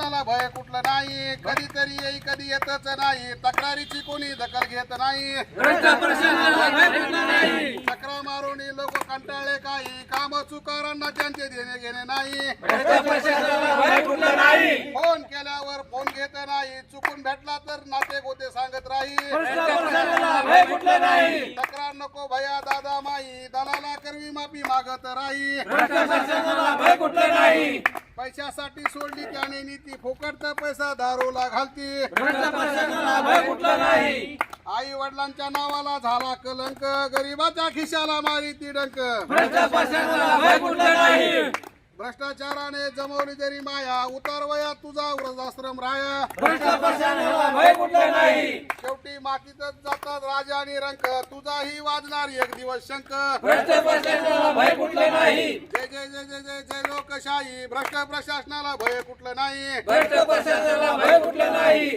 प्रशासनाला भय कुठलं नाही? कधीतरी येई कधी येतच नाही. तक्रारीची कोणी दखल घेत नाही. चक्रा मारून लोक कंटाळले काही. काम चुकारांना त्यांचे देणे घेणे नाही. फोन केल्यावर फोन घेत नाही. चुकून भेटला तर नाते गोते सांगत राही. तक्रार नको भया दादा माई. दलाला करवी माफी मागत राही. पैशासाठी सोडली त्याने नीती फुकट तर पैसा दारूला घालती आई वडिलांच्या नावाला झाला कलंक गरीबाच्या खिशाला मारी ती डंक. भ्रष्टाचाराने जमवली तरी माया उतार वया तुझा वृद्धाश्रम राया. शेवटी मातीतच जातात राजा आणि रंक तुझाही वाजणार एक दिवस शंक जय जय जय लोकशाही. भ्रष्ट प्रशासनाला भय कुठलं नाही. भ्रष्ट प्रशासनाला भय कुठलं नाही.